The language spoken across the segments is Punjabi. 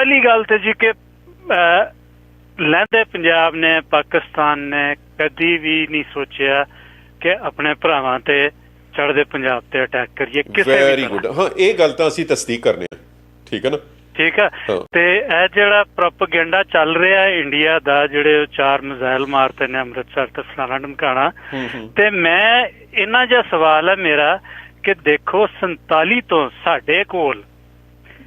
ਪਹਿਲੀ ਗੱਲ ਤੇ ਜੀ ਕਿ ਲਹਿੰਦੇ ਪੰਜਾਬ ਨੇ ਪਾਕਿਸਤਾਨ ਨੇ ਕਦੀ ਵੀ ਨਹੀਂ ਸੋਚਿਆ ਕਿ ਆਪਣੇ ਭਰਾਵਾਂ ਤੇ ਚੜ੍ਹਦੇ ਪੰਜਾਬ ਤੇ ਅਟੈਕ ਕਰੀਏ ਕਿਸੇ ਵੀ ਵੈਰੀ। ਗੁੱਡ ਹਾਂ ਇਹ ਗੱਲ ਤਾਂ ਅਸੀਂ ਤਸਦੀਕ ਕਰਨੇ ਆ ਠੀਕ ਹੈ ਨਾ? ਠੀਕ ਆ ਹਾਂ। ਤੇ ਇਹ ਜਿਹੜਾ ਪ੍ਰੋਪਗੈਂਡਾ ਚੱਲ ਰਿਹਾ ਹੈ ਇੰਡੀਆ ਦਾ ਜਿਹੜੇ ਉਹ ਚਾਰ ਮਿਜ਼ਾਈਲ ਮਾਰਤੇ ਨੇ ਅੰਮ੍ਰਿਤਸਰ ਤੇ ਫਲਾਣਾ ਢਮਕਾਣਾ ਤੇ ਮੈਂ ਇਹਨਾਂ ਜਿਹਾ ਸਵਾਲ ਹੈ ਮੇਰਾ ਕਿ ਦੇਖੋ 47 ਤੋਂ ਸਾਡੇ ਕੋਲ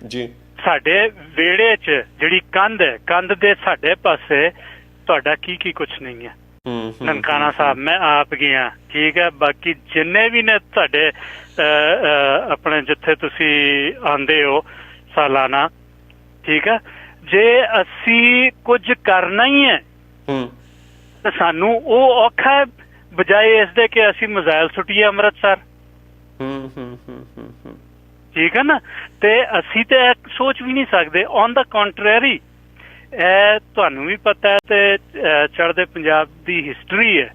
ਜੀ। ਸਾਡੇ ਵਿਹੜੇ 'ਚ ਜਿਹੜੀ ਕੰਧ ਹੈ ਕੰਧ ਦੇ ਸਾਡੇ ਪਾਸੇ ਤੁਹਾਡਾ ਕੀ ਕੀ ਕੁਝ ਨਹੀਂ ਹੈ। ਨਨਕਾਣਾ ਸਾਹਿਬ ਮੈਂ ਆਪ ਗਿਆ ਠੀਕ ਹੈ। ਬਾਕੀ ਜਿੰਨੇ ਵੀ ਨੇ ਤੁਹਾਡੇ ਆਪਣੇ ਜਿੱਥੇ ਤੁਸੀਂ ਆਂਦੇ ਹੋ ਸਾਲਾਨਾ ਠੀਕ ਹੈ। ਜੇ ਅਸੀਂ ਕੁਝ ਕਰਨਾ ਹੀ ਹੈ ਹੂੰ। ਤਾਂ ਸਾਨੂੰ ਉਹ ਔਖਾ ਹੈ ਬਜਾਏ ਇਸ ਦੇ ਕਿ ਅਸੀਂ ਮਜ਼ਾਇਲ ਸੁੱਟੀਏ ਅੰਮ੍ਰਿਤਸਰ। ਹੂੰ ਹੂੰ ਹੂੰ ਹੂੰ, ਹੂੰ। ਠੀਕ ਹੈ ਨਾ? ਤੇ ਅਸੀਂ ਤੇ ਸੋਚ ਵੀ ਨਹੀਂ ਸਕਦੇ। ਔਨ ਦਾ ਕੰਟਰਰੀ ਇਹ ਤੁਹਾਨੂੰ ਵੀ ਪਤਾ ਹੈ ਤੇ ਅਹ, ਚੜ੍ਹਦੇ ਪੰਜਾਬ ਦੀ ਹਿਸਟਰੀ ਹੈ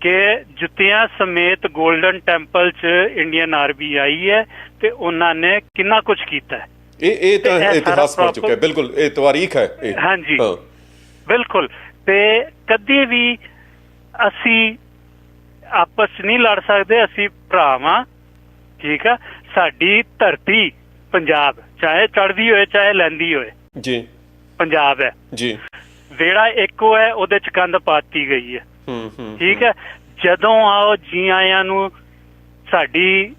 ਕਿ ਜੁੱਤੀਆਂ ਸਮੇਤ 골ਡਨ ਟੈਂਪਲ 'ਚ ਇੰਡੀਅਨ ਆਰਮੀ ਆਈ ਹੈ ਤੇ ਉਹਨਾਂ ਨੇ ਕਿੰਨਾ ਕੁਝ ਕੀਤਾ ਹੈ। ਇਹ ਇਹ ਤਾਂ ਇਤਿਹਾਸ ਬਣ ਚੁੱਕਾ ਹੈ ਬਿਲਕੁਲ ਇਹ ਤਵਾਰੀਖ ਹੈ ਇਹ। ਹਾਂਜੀ। ਬਿਲਕੁਲ। ਤੇ ਕਦੀ ਵੀ ਅਸੀਂ ਆਪਸ 'ਚ ਨਹੀਂ ਲੜ ਸਕਦੇ ਅਸੀਂ ਭਰਾਵਾਂ ਠੀਕ ਆ? ਸਾਡੀ ਧਰਤੀ ਪੰਜਾਬ ਚਾਹੇ ਚੜਦੀ ਹੋਏ ਚਾਹੇ ਲੈਂਦੀ ਹੋਏ। ਜੀ। ਪੰਜਾਬ ਹੈ। ਜੀ। ਵੇੜਾ ਇੱਕੋ ਹੈ ਉਹਦੇ ਚ ਕੰਧ ਪਾਤੀ ਗਈ ਹੈ। ਹੂੰ ਹੂੰ ਠੀਕ ਹੈ? ਜਦੋਂ ਆਓ ਜੀ ਆਇਆਂ ਨੂੰ ਸਾਡੀ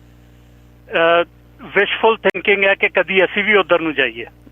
ਵਿਸ਼ਫੁਲ ਥਿੰਕਿੰਗ ਹੈ ਕਿ ਕਦੀ ਅਸੀਂ ਵੀ ਉਧਰ ਨੂੰ ਜਾਈਏ।